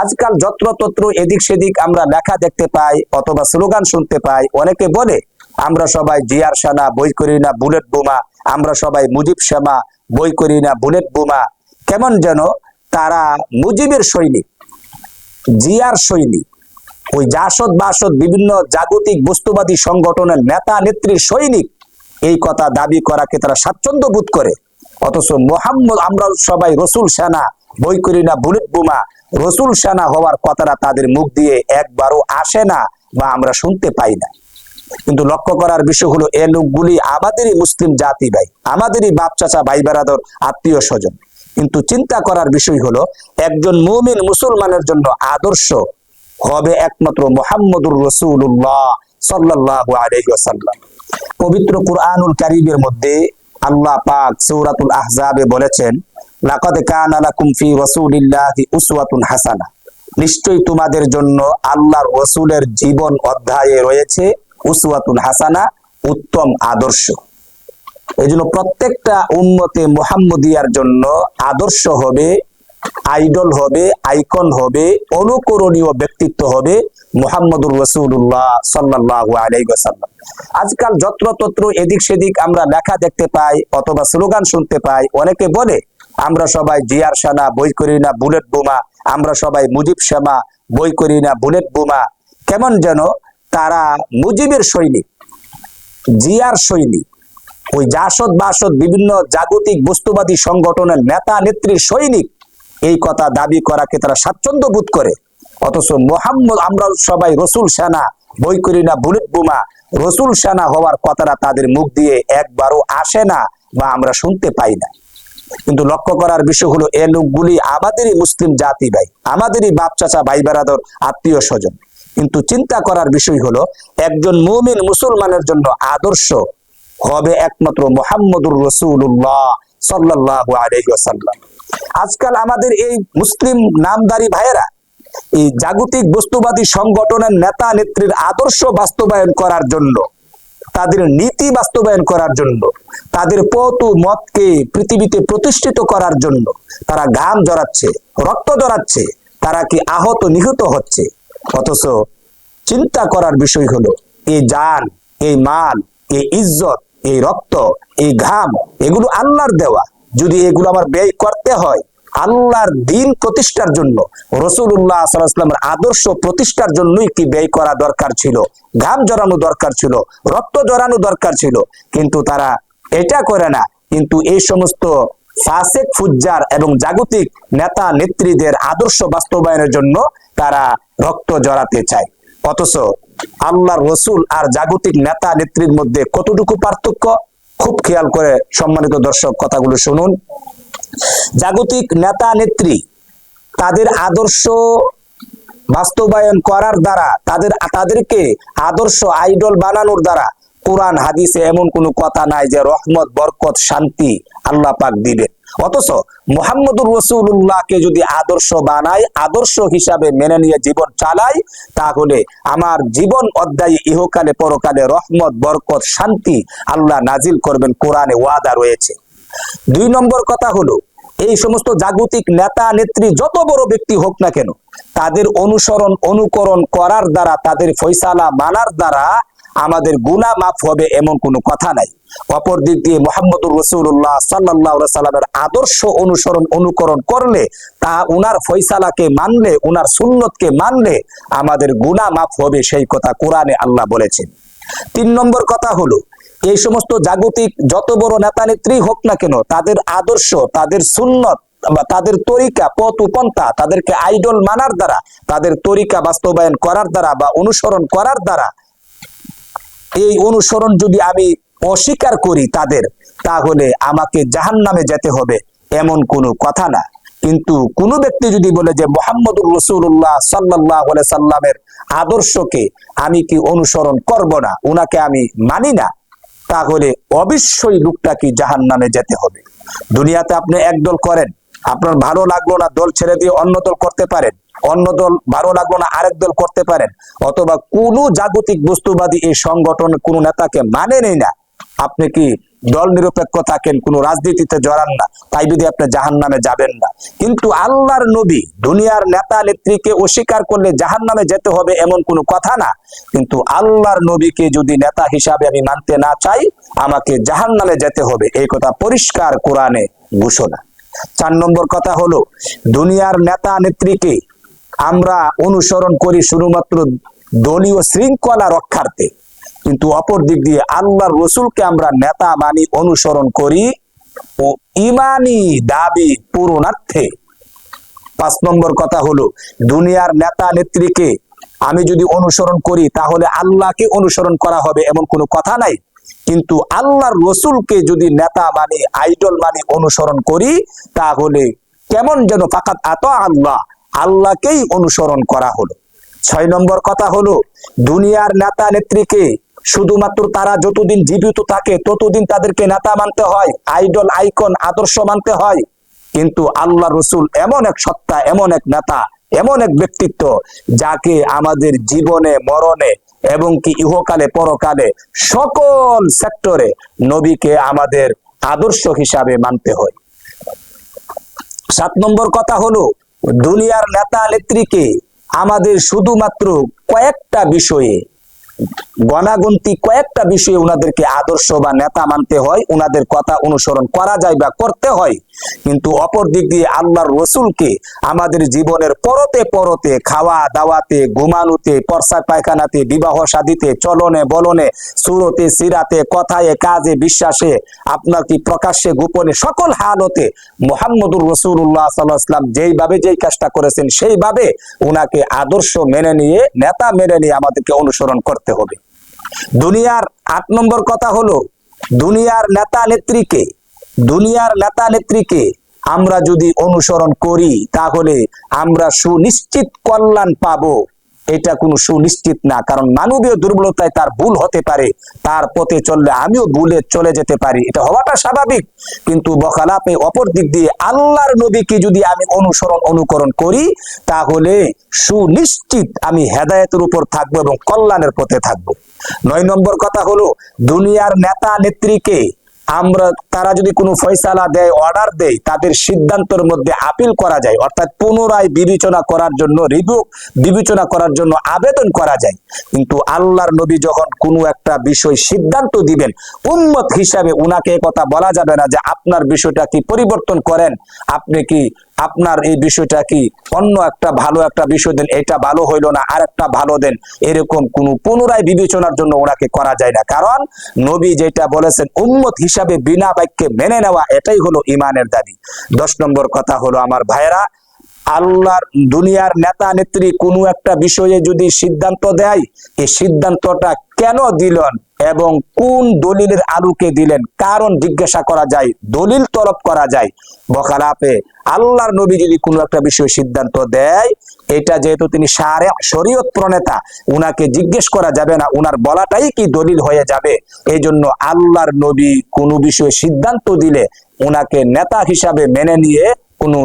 আজকাল যত্রতত্র এদিক সেদিক আমরা লেখা দেখতে পাই অথবা স্লোগান শুনতে পাই। অনেকে বলে, আমরা সবাই জিয়ার সেনা, বই করি না, বুলেট বোমা। আমরা সবাই মুজিব সেনা, বই করি না, বুলেট বোমা। কেমন যেন তারা মুজিবের সৈনিক, জিয়ার সৈনিক, ওই জাসদ বাসদ বিভিন্ন জাগতিক বস্তুবাদী সংগঠনের নেতা নেত্রীর সৈনিক, এই কথা দাবি করাকে তারা স্বাচ্ছন্দ্য বোধ করে। অথচ মোহাম্মদ, আমরা সবাই রসুল সেনা, বই করি না, বুলেট বোমা। রসুল সেনা হওয়ার কথাটা তাদের মুখ দিয়ে একবারও আসে না বা আমরা শুনতে পাই না। কিন্তু লক্ষ্য করার বিষয় হলো, এ লোকগুলি আমাদেরই মুসলিম জাতি ভাই, আমাদেরই বাপ চাচা ভাই বেড়াদর আত্মীয় স্বজন। কিন্তু চিন্তা করার বিষয় হলো, একজন মুমিন মুসলমানের জন্য আদর্শ হবে একমাত্র মোহাম্মদুর রসুল্লাহ সাল্লাহ আলহিসাল্লাম পবিত্র কুরআনুল কারিমের মধ্যে আল্লাহ পাক সৌরাতুল আহজাবে বলেছেন লাকাদ কানা লাকুম ফি রাসূলিল্লাহি উসওয়াতুন হাসানা। নিশ্চয়ই তোমাদের জন্য আল্লাহর রসুলের জীবন অধ্যায়ে রয়েছে উসওয়াতুন হাসানা, উত্তম আদর্শ। এই জন্য প্রত্যেকটা উন্মতে মোহাম্মদিয়ার জন্য আদর্শ হবে, আইডল হবে, আইকন হবে, অনুকরণীয় ব্যক্তিত্ব হবে মোহাম্মদুর রসুল্লাহ সাল্লাহ আলাইসাল্লাম আজকাল যত্রতত্র এদিক সেদিক আমরা লেখা দেখতে পাই অথবা স্লোগান শুনতে পাই, অনেকে বলে আমরা সবাই জিয়ার সেনা, বই করি না, বুলেট বোমা। আমরা সবাই মুজিব সেনা, বই করি না, বুলেট বোমা। কেমন যেন তারা মুজিবের সৈনিক, জিয়ার সৈনিক। ওই জাসদ বাসদ বিভিন্ন জাগতিক বস্তুবাদী সংগঠনের নেতা, নেত্রীর সৈনিক। এই কথা দাবি করাকে তারা স্বাচ্ছন্দ্য বোধ করে। অথচ মোহাম্মদ, আমরা সবাই রসুল সেনা, বই করি না, বুলেট বোমা। রসুল সেনা হওয়ার কথাটা তাদের মুখ দিয়ে একবারও আসে না বা আমরা শুনতে পাই না। কিন্তু লক্ষ্য করার বিষয় হলো, এ লোকগুলি আমাদেরই মুসলিম জাতি ভাই, আমাদেরই বাপ, চাচা, ভাই, বেড়াদর, আত্মীয় স্বজন। কিন্তু চিন্তা করার বিষয় হলো, একজন মুমিন মুসলমানের জন্য আদর্শ হবে একমাত্র মোহাম্মদুর রসুল্লাহ সাল্লাহ আলহিসাল্লাম আজকাল আমাদের এই মুসলিম নামদারি ভাইয়েরা, এই জাগতিক বস্তুবাদী সংগঠনের নেতা নেত্রীর আদর্শ বাস্তবায়ন করার জন্য তাদের নীতি বাস্তবায়ন করার জন্য, তাদের পথ ও মতকে পৃথিবীতে প্রতিষ্ঠিত করার জন্য তারা ঘাম জড়াচ্ছে, রক্ত জড়াচ্ছে, তারা কি আহত নিহত হচ্ছে। অথচ চিন্তা করার বিষয় হলো এই যান এই মাল এই ইজ্জত, এই রক্ত, এই ঘাম, এগুলো আল্লাহর দেওয়া। যদি এগুলো আমার ব্যয় করতে হয় আল্লাহর দিন প্রতিষ্ঠার জন্য রসুল্লাহ সাল্লামের আদর্শ প্রতিষ্ঠার জন্যই কি ব্যয় করা দরকার ছিল? ঘাম জড়ানো দরকার ছিল, রক্ত জড়ানো দরকার ছিল, কিন্তু তারা এটা করে না। কিন্তু এই সমস্ত ফাসেক এবং জাগতিক নেতা নেত্রীদের আদর্শ বাস্তবায়নের জন্য তারা রক্ত জড়াতে চায়। অথচ আল্লাহর রসুল আর জাগতিক নেতা নেত্রীর মধ্যে কতটুকু পার্থক্য? খুব খেয়াল করে সম্মানিত দর্শক, কথাগুলো শুনুন। জাগতিক নেতা নেত্রী তাদের আদর্শ বাস্তবায়ন করার দ্বারা, তাদের, তাদেরকে আদর্শ আইডল বানানোর দ্বারা কোরআন, হাদিসে এমন কোনো কথা নাই যে রহমত, বরকত, শান্তি আল্লাহ পাক দিবেন। অথচ মোহাম্মদুর রসুল্লাহকে যদি আদর্শ বানাই আদর্শ হিসাবে মেনে নিয়ে জীবন চালাই তাহলে আমার জীবন অধ্যায়ে ইহকালে, পরকালে রহমত, বরকত, শান্তি আল্লাহ নাজিল করবেন, কোরআনে ওয়াদা রয়েছে। দুই নম্বর কথা হলো, এই সমস্ত জাগতিক নেতা নেত্রী যত বড় ব্যক্তি হোক না কেন, তাদের অনুসরণ, অনুকরণ করার দ্বারা, তাদের ফয়সালা মানার দ্বারা আমাদের গুণা মাফ হবে এমন কোনো কথা নাই। অপর দিক দিয়ে মোহাম্মদুর রসুল্লাহ সাল্লাহ সাল্লামের আদর্শ অনুসরণ, অনুকরণ করলে, তা উনার ফয়সালাকে মানলে, উনার সুন্নতকে মানলে আমাদের গুণা মাফ হবে সেই কথা কোরআনে আল্লাহ বলেছেন। তিন নম্বর কথা হলো এই সমস্ত জাগতিক যত বড় নেতা নেত্রী হোক না কেন, তাদের আদর্শ, তাদের সুন্নত বা তাদের তরিকা, পথ উপন্থা, তাদেরকে আইডল মানার দ্বারা, তাদের তরিকা বাস্তবায়ন করার দ্বারা বা অনুসরণ করার দ্বারা, এই অনুসরণ যদি আমি অস্বীকার করি তাদের, তাহলে আমাকে জাহান নামে যেতে হবে, এমন কোনো কথা না। কিন্তু কোনো ব্যক্তি যদি বলে যে মোহাম্মদুর রসুল্লাহ সাল্লাহ সাল্লামের আদর্শকে আমি কি অনুসরণ করব না, উনাকে আমি মানি না তাহলে অবশ্যই লোকটাকে জাহান নামে যেতে হবে। দুনিয়াতে আপনি একদল করেন, আপনার ভালো লাগল না দল ছেড়ে দিয়ে অন্য দল করতে পারেন, অন্য দল ভালো লাগল না আরেক দল করতে পারেন, অথবা কোনো জাগতিক বস্তুবাদী এই সংগঠন কোনো নেতাকে মানে নেই না। আপনি কি দল নিরপেক্ষ থাকেন, কোনো রাজনীতিতে জড়ান না, তাই যদি আপনি জাহান নামে যাবেন না। কিন্তু আল্লাহর নবী, দুনিয়ার নেতা নেত্রীকে অস্বীকার করলে জাহান নামে যেতে হবে এমন কোনো কথা না। কিন্তু আল্লাহর নবীকে যদি নেতা হিসাবে আমি মানতে না চাই, আমাকে জাহান নামে যেতে হবে। এই কথা পরিষ্কার কোরআনে ঘোষণা। চার নম্বর কথা হলো, দুনিয়ার নেতা নেত্রীকে আমরা অনুসরণ করি শুধুমাত্র দলীয় শৃঙ্খলা রক্ষার্থে। কিন্তু অপর দিক দিয়ে আল্লাহর রসুলকে আমরা নেতা মানি অনুসরণ করি ও ইমানি দাবি পূরণার্থে। পাঁচ নম্বর কথা হলো, দুনিয়ার নেতা নেত্রীকে আমি যদি অনুসরণ করি, তাহলে আল্লাহকে অনুসরণ করা হবে এমন কোনো কথা নাই। কিন্তু আল্লাহর রসুলকে যদি নেতা মানি আইডল মানি অনুসরণ করি, তাহলে কেমন যেন ফাকাত আত আল্লাহ, আল্লাহকেই অনুসরণ করা হলো। ছয় নম্বর কথা হলো, দুনিয়ার নেতা নেত্রীকে শুধুমাত্র তারা যতদিন জীবিত থাকে, ততদিন তাদেরকে নেতা মানতে হয় আইডল আইকন আদর্শ মানতে হয়। কিন্তু আল্লাহ রসুল এমন এক সত্তা, এমন এক নেতা, এমন এক ব্যক্তিত্ব, যাকে আমাদের জীবনে, মরণে এবং কি ইহকালে, পরকালে সকল সেক্টরে নবীকে আমাদের আদর্শ হিসাবে মানতে হয়। সাত নম্বর কথা হলো, দুনিয়ার নেতা নেত্রীকে আমাদের শুধুমাত্র কয়েকটা বিষয়ে গণাগন্তি কয়েকটা বিষয়ে ওনাদেরকে আদর্শ বা নেতা মানতে হয় ওনাদের কথা অনুসরণ করা যায় বা করতে হয়। কিন্তু অপর দিক দিয়ে আল্লাহর রসুলকে আমাদের জীবনের পরতে পরতে খাওয়া দাওয়াতে, ঘুমানোতে পরসা পায়খানাতে, বিবাহ শাদিতে চলনে বলনে, সুরতে, সিরাতে, কথায়, কাজে, বিশ্বাসে, আপনার কি প্রকাশ্যে, গোপনে সকল হালতে মোহাম্মদুর রসুল্লাহ সাল্লাহাম যেইভাবে যেই কাজটা করেছেন সেইভাবে ওনাকে আদর্শ মেনে নিয়ে, নেতা মেনে নিয়ে আমাদেরকে অনুসরণ করতে হবে। দুনিয়ার আট নম্বর কথা হলো, দুনিয়ার নেতা নেত্রীকে, দুনিয়ার নেতা নেত্রীকে আমরা যদি অনুসরণ করি, তাহলে আমরা সুনিশ্চিত কল্যাণ পাবো। এটা কোনো সুনিশ্চিত না। কারণ মানবীয় দুর্বলতায় তার ভুল হতে পারে। তার পথে চললে আমিও ভুলে চলে যেতে পারি। এটা হওয়াটা স্বাভাবিক। কিন্তু বকালাপে অপর দিক দিয়ে আল্লাহর নবীকে যদি আমি অনুসরণ, অনুকরণ করি, তাহলে সুনিশ্চিত আমি হেদায়তের উপর থাকব এবং কল্যাণের পথে থাকব। নয় নম্বর কথা হলো, দুনিয়ার নেতা নেত্রীকে আমরা, তারা যদি কোনো ফয়সালা দেয় অর্ডার দেয়, তাদের সিদ্ধান্তের মধ্যে আপিল করা যায়। অর্থাৎ পুনরায় বিবেচনা করার জন্য রিভিউ বিবেচনা করার জন্য আবেদন করা যায়। কিন্তু আল্লাহর নবী যখন কোনো একটা বিষয় সিদ্ধান্ত দিবেন, উম্মত হিসাবে উনাকে কথা বলা যাবে না যে, আপনার বিষয়টা কি পরিবর্তন করেন? আপনি কি, আপনার এই বিষয়টা কি অন্য একটা ভালো একটা বিষয় দেন? এটা ভালো হইল না আর একটা ভালো দেন? এরকম কোন পুনরায় বিবেচনার জন্য ওনাকে করা যায় না। কারণ নবী যেটা বলেছেন, উম্মত হিসাবে বিনা বাক্যে মেনে নেওয়া এটাই হলো ইমানের দাবি। দশ নম্বর কথা হলো আমার ভাইয়েরা আল্লাহর দুনিয়ার নেতা নেত্রী কোনো একটা বিষয়ে যদি সিদ্ধান্ত দেয় এই সিদ্ধান্তটা কেন দিলেন এবং কোন দলিলের আলুকে দিলেন? কারণ জিজ্ঞাসা করা যায়, দলিল তলব করা যায়। বখালাপে আল্লাহর নবী যদি কোনো একটা বিষয়ে সিদ্ধান্ত দেয়, এটা যেহেতু তিনি সারে, শরীয়ত প্রণেতা, উনাকে জিজ্ঞেস করা যাবে না, উনার বলাটাই কি দলিল হয়ে যাবে? এই জন্য আল্লাহর নবী কোনো বিষয়ে সিদ্ধান্ত দিলে উনাকে নেতা হিসাবে মেনে নিয়ে কোনো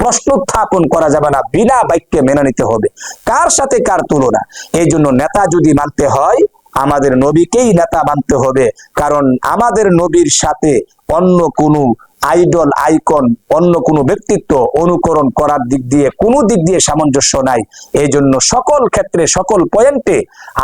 প্রশ্ন উত্থাপন করা যাবে না, বিনা বাক্যে মেনে নিতে হবে। কার সাথে কার তুলনা? এই জন্য নেতা যদি মানতে হয়, আমাদের নবীকেই নেতা মানতে হবে। কারণ আমাদের নবীর সাথে অন্য কোনো আইডল, আইকন, অন্য কোনো ব্যক্তিত্ব অনুকরণ করার দিক দিয়ে কোনো দিক দিয়ে সামঞ্জস্য নাই। এই জন্য সকল ক্ষেত্রে, সকল পয়েন্টে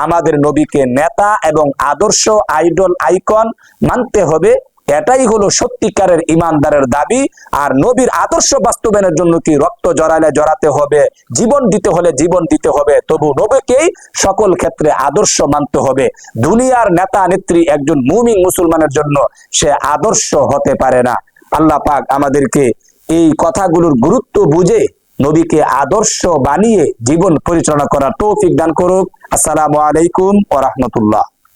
আমাদের নবীকে নেতা এবং আদর্শ, আইডল, আইকন মানতে হবে। এটাই হলো সত্যিকারের ইমানদারের দাবি। আর নবীর আদর্শ বাস্তবায়নের জন্য কি রক্ত জড়ালে জড়াতে হবে, জীবন দিতে হলে জীবন দিতে হবে, তবু নবীকেই সকল ক্ষেত্রে আদর্শ মানতে হবে। দুনিয়ার নেতা নেত্রী একজন মুমিন মুসলমানের জন্য সে আদর্শ হতে পারে না। আল্লাহ পাক আমাদেরকে এই কথাগুলোর গুরুত্ব বুঝে নবীকে আদর্শ বানিয়ে জীবন পরিচালনা করার তৌফিক দান করুক। আসসালামু আলাইকুম ওয়া রাহমাতুল্লাহ।